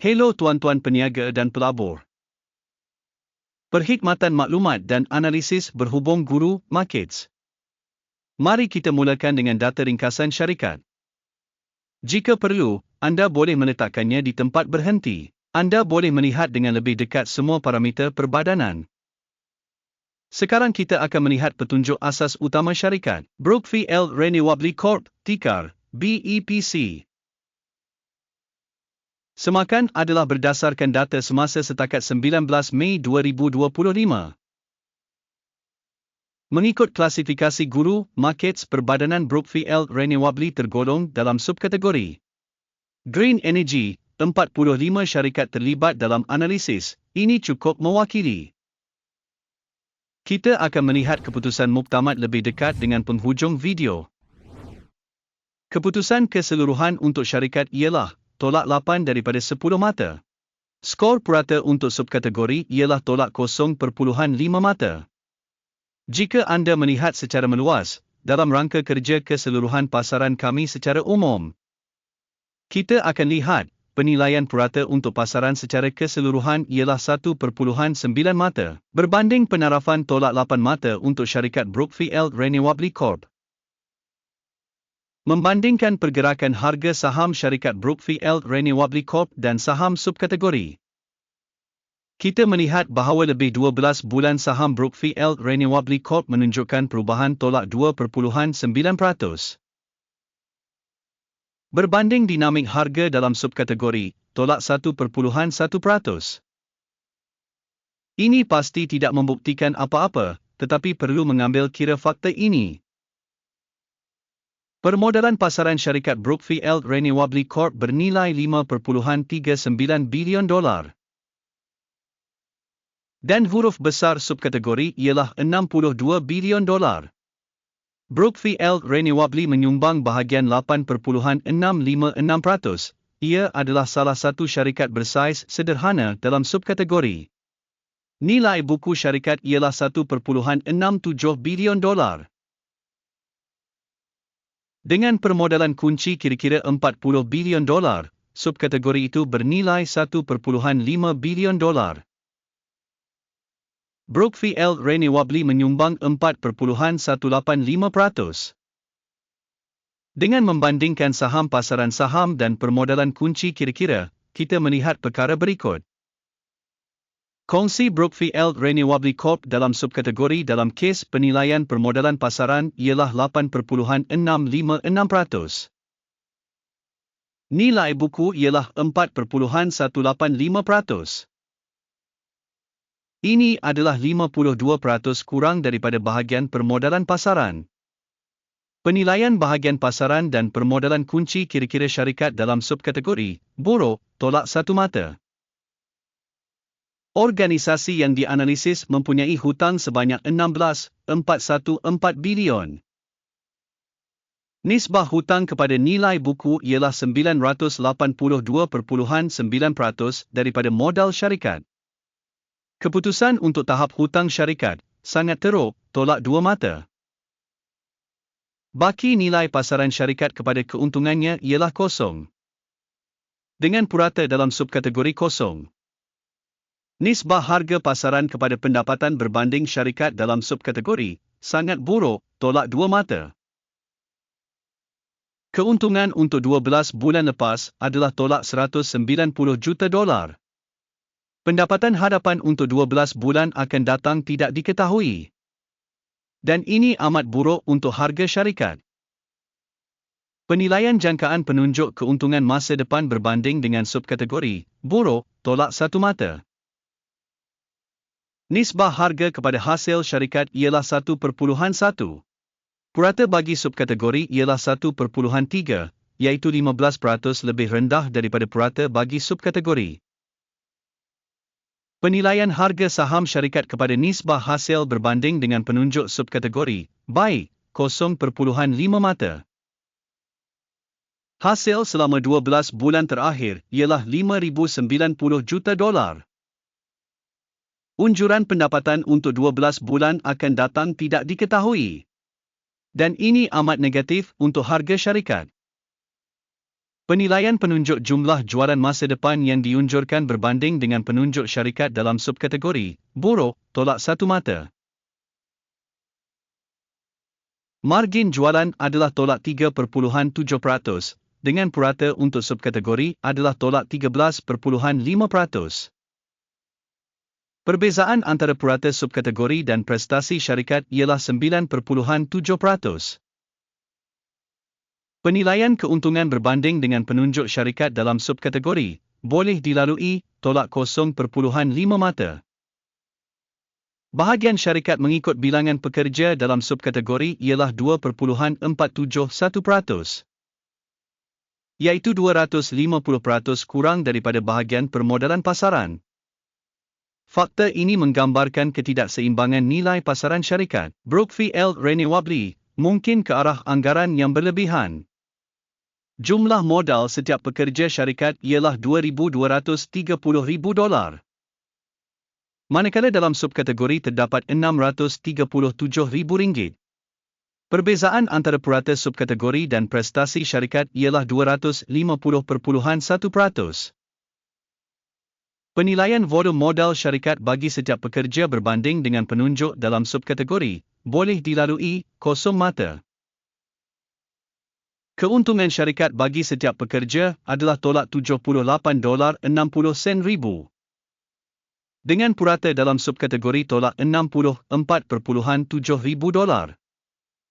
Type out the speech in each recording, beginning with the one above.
Hello tuan-tuan peniaga dan pelabur. Perkhidmatan maklumat dan analisis berhubung guru markets. Mari kita mulakan dengan data ringkasan syarikat. Jika perlu, anda boleh meletakkannya di tempat berhenti. Anda boleh melihat dengan lebih dekat semua parameter perbadanan. Sekarang kita akan melihat petunjuk asas utama syarikat. Brookfield Renewable Corp, TIKAR, BEPC. Semakan adalah berdasarkan data semasa setakat 19 Mei 2025. Mengikut klasifikasi guru, markets perbadanan Brookfield Renewable tergolong dalam subkategori Green Energy, 45 syarikat terlibat dalam analisis, ini cukup mewakili. Kita akan melihat keputusan muktamad lebih dekat dengan penghujung video. Keputusan keseluruhan untuk syarikat ialah tolak 8 daripada 10 mata. Skor purata untuk subkategori ialah tolak 0.5 mata. Jika anda melihat secara meluas, dalam rangka kerja keseluruhan pasaran kami secara umum, kita akan lihat, penilaian purata untuk pasaran secara keseluruhan ialah 1.9 mata, berbanding penarafan tolak 8 mata untuk syarikat Brookfield Renewable Corp. Membandingkan pergerakan harga saham syarikat Brookfield Renewable Corp dan saham subkategori. Kita melihat bahawa lebih 12 bulan saham Brookfield Renewable Corp menunjukkan perubahan tolak 2.9%. Berbanding dinamik harga dalam subkategori, tolak 1.1%. Ini pasti tidak membuktikan apa-apa, tetapi perlu mengambil kira fakta ini. Permodalan pasaran syarikat Brookfield Renewable Corp bernilai 5.39 bilion dolar. Dan huruf besar subkategori ialah 62 bilion dolar. Brookfield Renewable menyumbang bahagian 8.656%. Ia adalah salah satu syarikat bersaiz sederhana dalam subkategori. Nilai buku syarikat ialah 1.67 bilion dolar. Dengan permodalan kunci kira-kira 40 bilion dolar, subkategori itu bernilai 1.5 bilion dolar. Brookfield Renewable menyumbang 4.185%. Dengan membandingkan saham pasaran saham dan permodalan kunci kira-kira, kita melihat perkara berikut. Kongsi Brookfield Renewable Corp dalam subkategori dalam kes penilaian permodalan pasaran ialah 8.656%. Nilai buku ialah 4.185%. Ini adalah 52% kurang daripada bahagian permodalan pasaran. Penilaian bahagian pasaran dan permodalan kunci kira-kira syarikat dalam subkategori, buruk, tolak satu mata. Organisasi yang dianalisis mempunyai hutang sebanyak 16.414 bilion. Nisbah hutang kepada nilai buku ialah 982.9% daripada modal syarikat. Keputusan untuk tahap hutang syarikat sangat teruk, tolak dua mata. Baki nilai pasaran syarikat kepada keuntungannya ialah kosong. Dengan purata dalam subkategori kosong. Nisbah harga pasaran kepada pendapatan berbanding syarikat dalam subkategori sangat buruk, tolak dua mata. Keuntungan untuk 12 bulan lepas adalah tolak 190 juta dolar. Pendapatan hadapan untuk 12 bulan akan datang tidak diketahui. Dan ini amat buruk untuk harga syarikat. Penilaian jangkaan penunjuk keuntungan masa depan berbanding dengan subkategori, buruk, tolak satu mata. Nisbah harga kepada hasil syarikat ialah 1.1. Purata bagi subkategori ialah 1.3, iaitu 15% lebih rendah daripada purata bagi subkategori. Penilaian harga saham syarikat kepada nisbah hasil berbanding dengan penunjuk subkategori, baik, 0.5 mata. Hasil selama 12 bulan terakhir ialah 5,090 juta dolar. Unjuran pendapatan untuk 12 bulan akan datang tidak diketahui. Dan ini amat negatif untuk harga syarikat. Penilaian penunjuk jumlah jualan masa depan yang diunjurkan berbanding dengan penunjuk syarikat dalam subkategori buruk tolak satu mata. Margin jualan adalah tolak 3.7% dengan purata untuk subkategori adalah tolak 13.5%. Perbezaan antara purata subkategori dan prestasi syarikat ialah 9.7%. Penilaian keuntungan berbanding dengan penunjuk syarikat dalam subkategori boleh dilalui tolak 0.5 mata. Bahagian syarikat mengikut bilangan pekerja dalam subkategori ialah 2.471%, iaitu 250% kurang daripada bahagian permodalan pasaran. Fakta ini menggambarkan ketidakseimbangan nilai pasaran syarikat. Brookfield L. Mungkin ke arah anggaran yang berlebihan. Jumlah modal setiap pekerja syarikat ialah 2,230,000 dolar manakala dalam subkategori terdapat RM637,000. Perbezaan antara purata subkategori dan prestasi syarikat ialah 250.1%. Penilaian volume modal syarikat bagi setiap pekerja berbanding dengan penunjuk dalam subkategori boleh dilalui kosong mata. Keuntungan syarikat bagi setiap pekerja adalah tolak 78 dolar 60 sen ribu dengan purata dalam subkategori tolak 64.7 ribu dolar.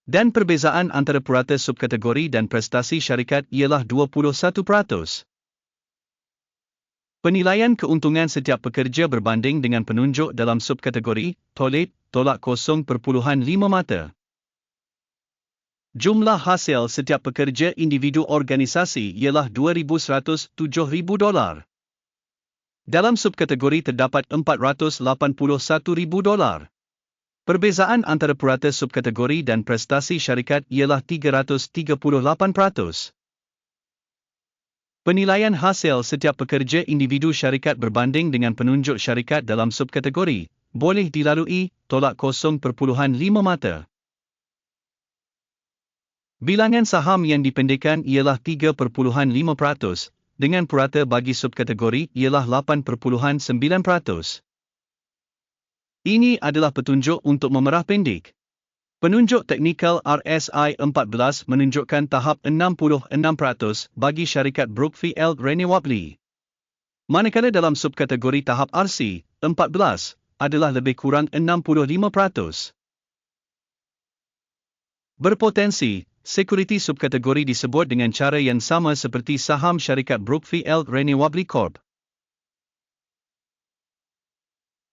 Dan perbezaan antara purata subkategori dan prestasi syarikat ialah 21%. Penilaian keuntungan setiap pekerja berbanding dengan penunjuk dalam subkategori tolit tolak 0.5 mata. Jumlah hasil setiap pekerja individu organisasi ialah 2,107,000 dolar. Dalam subkategori terdapat 481,000 dolar. Perbezaan antara purata subkategori dan prestasi syarikat ialah 338%. Penilaian hasil setiap pekerja individu syarikat berbanding dengan penunjuk syarikat dalam subkategori boleh dilalui tolak 0.5 mata. Bilangan saham yang dipendekkan ialah 3.5%, dengan purata bagi subkategori ialah 8.9%. Ini adalah petunjuk untuk memerah pendek. Penunjuk teknikal RSI 14 menunjukkan tahap 66% bagi syarikat Brookfield Renewably. Manakala dalam subkategori tahap RC 14 adalah lebih kurang 65%. Berpotensi, Sekuriti subkategori disebut dengan cara yang sama seperti saham syarikat Brookfield Renewably Corp.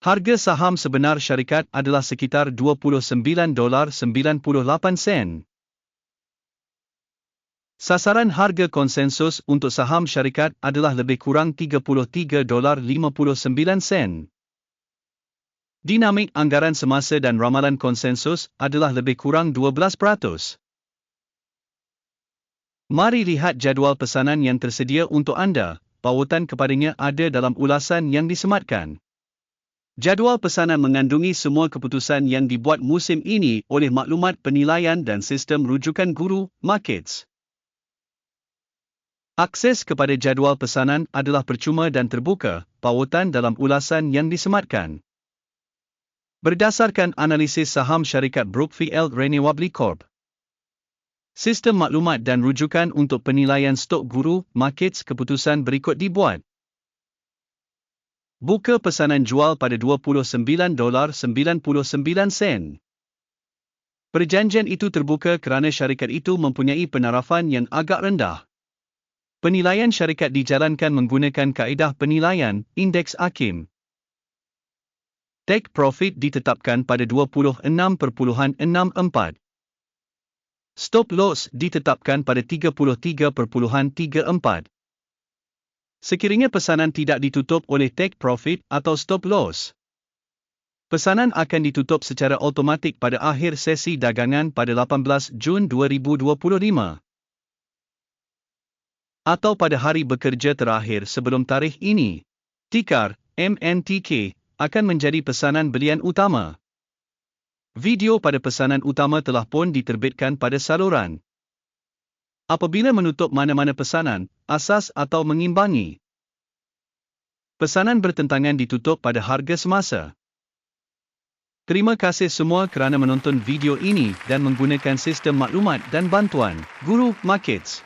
Harga saham sebenar syarikat adalah sekitar 29 dolar 98 sen. Sasaran harga konsensus untuk saham syarikat adalah lebih kurang 33 dolar 59 sen. Dinamik anggaran semasa dan ramalan konsensus adalah lebih kurang 12%. Mari lihat jadual pesanan yang tersedia untuk anda. Pautan kepadanya ada dalam ulasan yang disematkan. Jadual pesanan mengandungi semua keputusan yang dibuat musim ini oleh maklumat penilaian dan sistem rujukan guru, markets. Akses kepada jadual pesanan adalah percuma dan terbuka, pautan dalam ulasan yang disematkan. Berdasarkan analisis saham syarikat Brookfield Renewably Corp. Sistem maklumat dan rujukan untuk penilaian stok guru, markets keputusan berikut dibuat. Buka pesanan jual pada 29 dolar 99 sen. Perjanjian itu terbuka kerana syarikat itu mempunyai penarafan yang agak rendah. Penilaian syarikat dijalankan menggunakan kaedah penilaian indeks Akim. Take profit ditetapkan pada 26.64. Stop loss ditetapkan pada 33.34. Sekiranya pesanan tidak ditutup oleh take profit atau stop loss, pesanan akan ditutup secara automatik pada akhir sesi dagangan pada 18 Jun 2025 atau pada hari bekerja terakhir sebelum tarikh ini. Tikar MNTK akan menjadi pesanan belian utama. Video pada pesanan utama telah pun diterbitkan pada saluran. Apabila menutup mana-mana pesanan, asas atau mengimbangi. Pesanan bertentangan ditutup pada harga semasa. Terima kasih semua kerana menonton video ini dan menggunakan sistem maklumat dan bantuan Guru Markets.